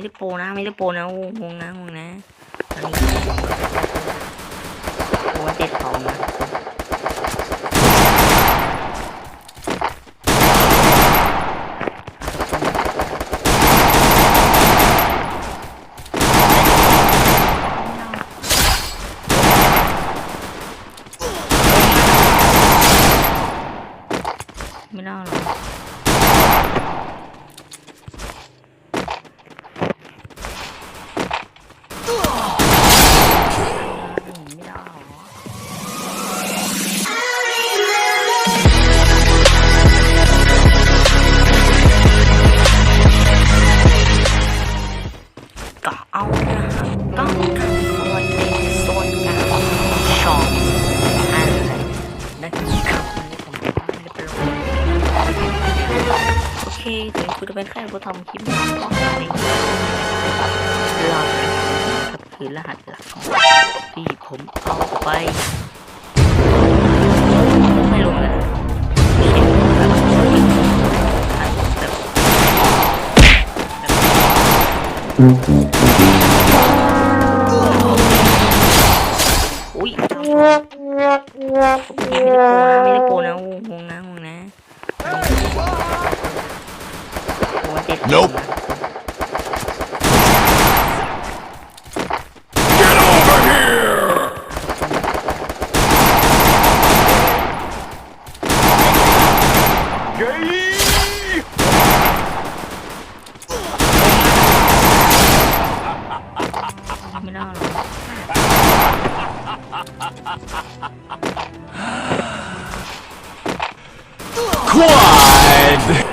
ไม่ได้โปรนะ ไม่ได้โปรนะวงวงนะวงนะตอนนี้โอ้เจ็ดทองนะไม่ได้หร ถึงคุณจะเป็นใครก็ทำคลิปนี้ก็ในรหัสครับคือรหัสหลักของที่ผมเอาไปไม่ลงแล้วเช็คแบบแบบอุ้ยไม่ได้โปรนะไม่ได้โปรนะวงนะวงนะ Get nope. Get over here! Gay! Quad!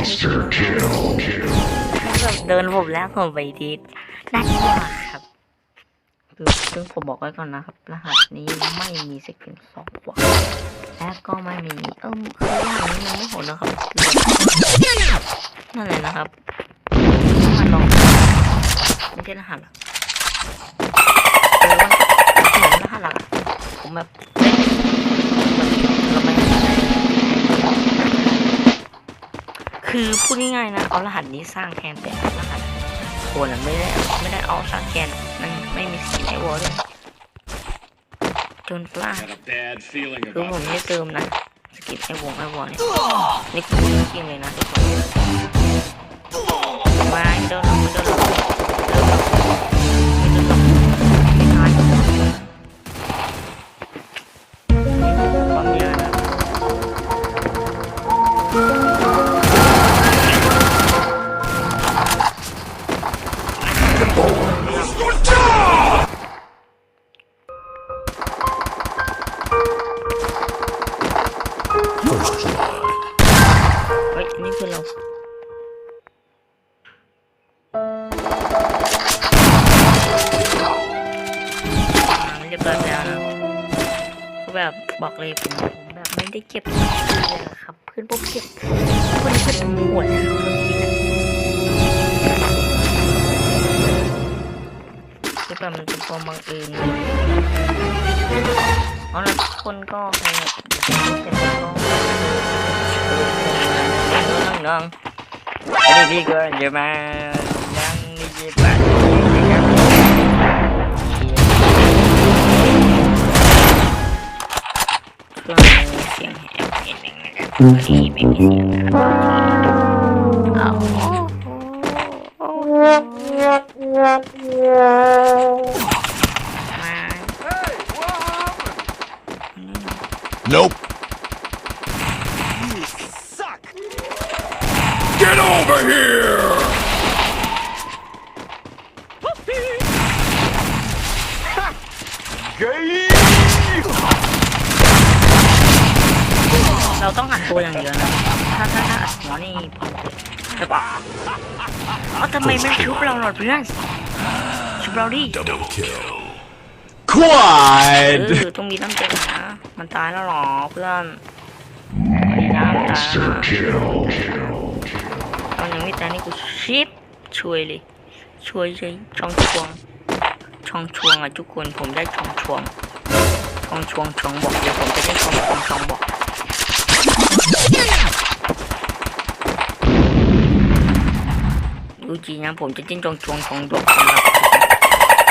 Monster kill. แบบเดินผมแล้วผมไปทีนั่นกว่าครับซึ่งผมบอกไว้ก่อนนะครับ รหัสนี้ไม่มีสกิลสองกว่าและก็ไม่มีเอิ่มคือรหัสนี้มันไม่โหดนะครับนั่นเลยนะครับมาลองไม่ใช่รหัสหรอกเออมันเหมือนรหัสหลักผมแบบ คือพูดง่ายๆนะเอารหัสนี้สร้างแทนเป็นรหัสโคนไม่ได้ไม่ได้เอาสร้างแทนมันไม่มีสกิลไอวอลเลยจนปลา Got a bad feeling คือ about ผม this. ไม่ได้เติมนะสกิลไอวงไอวอลเนี่ยนี่คือจริงเลยนะทุกคนมาไม่โดนหรอกไม่โดน แบบบอกเลยผมผมแบบไม่ได้เก็บเลยนะครับ เพื่อนผมเก็บเพื่อนเพื่อนหมดแล้วคือแบบมันเป็นความบังเอิญเอาละทุกคนก็ใครแบบเสร็จแล้วก็ nang nang Ini bigger Jerman Yang di Jepang Kurang นึงนะครับพอดีไม่มีเสียงนะครับเอามา Nope. Get over here! เราต้องอัดตัวอย่างเดียวนะถ้าถ้าถ้าอัดหัวนี่พอเลยใช่ปะเอาทำไมไม่ชุบเราหรอเพื่อนชุบเราดิ Double kill. เอ Quad! อต้องมีน้ำใจนะมันตายแล้วหรอเพื่อนดีนะมันตายแล้วนะตอนยังไม่ตายนี่กูชิปช่วยเลยช่วยเลยช่องชวงช่องชวงอะทุกคนผมได้ช่องชวงช่องชวงช่องบอกเดี๋ยวผมจะได้ช่องชวงช่องบอก ดูจีนะผมจะจิ้นจงชวงชงดกนะครับ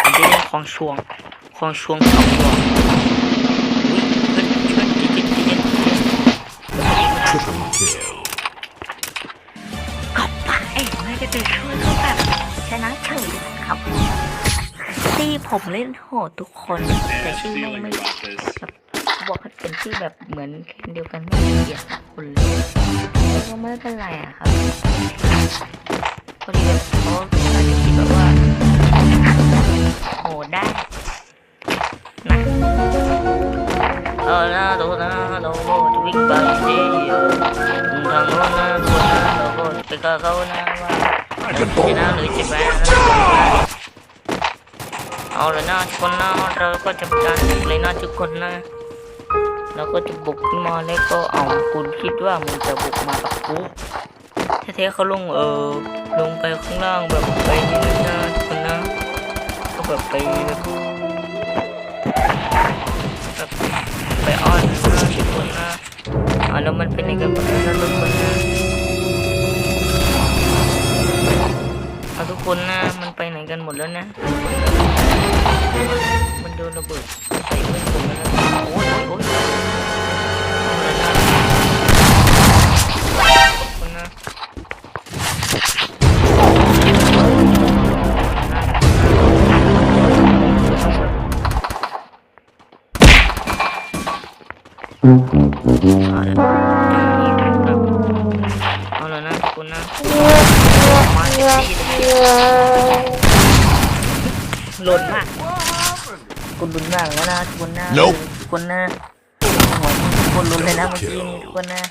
ผมจะเล่นคลองชวงคลองชวงสองดวงอุ๊ยเพื่อนเพื่อนจีจิจีจิจีจิ Triple kill. กลับไปไม่ได้ไปช่วยเขาแบบชนะเฉยครับตีผมเล่นโหดทุกคนแต่ชื่อไม่ไม่แบบ เป็นชื่แบบเหมือนแคนเดียวกันไม่เกลียดคนเลยก็ไม่เป็นไรอะครับพอดีแบบเขาอาจจะคิดแบบว่าโหดได้นะเออนะโดนะโดจะวิ่งไปที่ทางโน้นนะตัวนะเราก็ไปกับเขานะว่าชนะหรือจะแพ้นะเอาเลยนะทุกคนนะเราก็จะการเลยนะทุกคนนะ เราก็จะบุกขึ้นมาแล้วก็เอาคุณคิดว่ามึงจะบุกมากับกูแท้ๆเขาลงเออลงไปข้างล่างแบบไปนี่นะทุกคนนะก็แบบไปแบบแบบไปอ้อนนะทุกคนนะอ่าแล้วมันเป็นยังไงบ้างนะทุกคนนะเอาทุกคนนะมันไปไหนกันหมดแล้วนะ มันโดนระเบิด เอาเลยนะคุณนะมาดีเลยหล่นมากคุณลุนมากแล้วนะทุกคนนะทุกคนนะหัวคนลุนเลยนะเมื่อกี้นี้ทุกคนนะ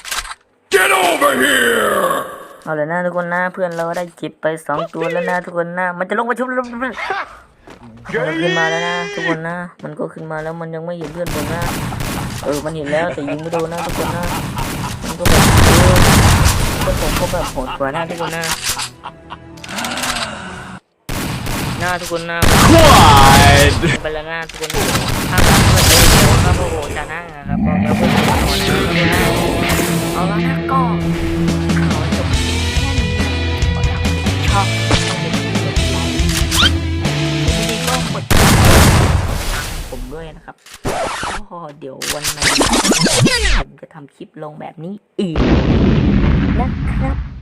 Get over here! เอาเลยนะทุกคนนะเพื่อนเราได้จ็บไปสองตัวแล้วนะทุกคนนะมันจะลงมาชุบแล้วมันขึ้นมาแล้วนะทุกคนนะ มันก็ขึ้นมาแล้วมันยังไม่เห็นเพื่อนผมนะ เออมันเห็นแล้วแต่ยิงไม่โดนนะทุกคนนะมันก็แบบเออเพื่อนผมก็แบบโหดกว่านะทุกคนนะหน้าทุกคนนะ Quad! ไปแล้วนะทุกคนถ้าเพื่อนเองเดี๋ยวครับโอ้โหชนะนะครับบอกแล้วเพื่อนขอนะเอาละนะก็ขอจบแค่นี้ขอรับชอบต้องเป็นกดไลค์ดีก็กดติดตามผมด้วยนะครับ ก็เดี๋ยววันไหนผมจะทำคลิปลงแบบนี้อีกนะครับ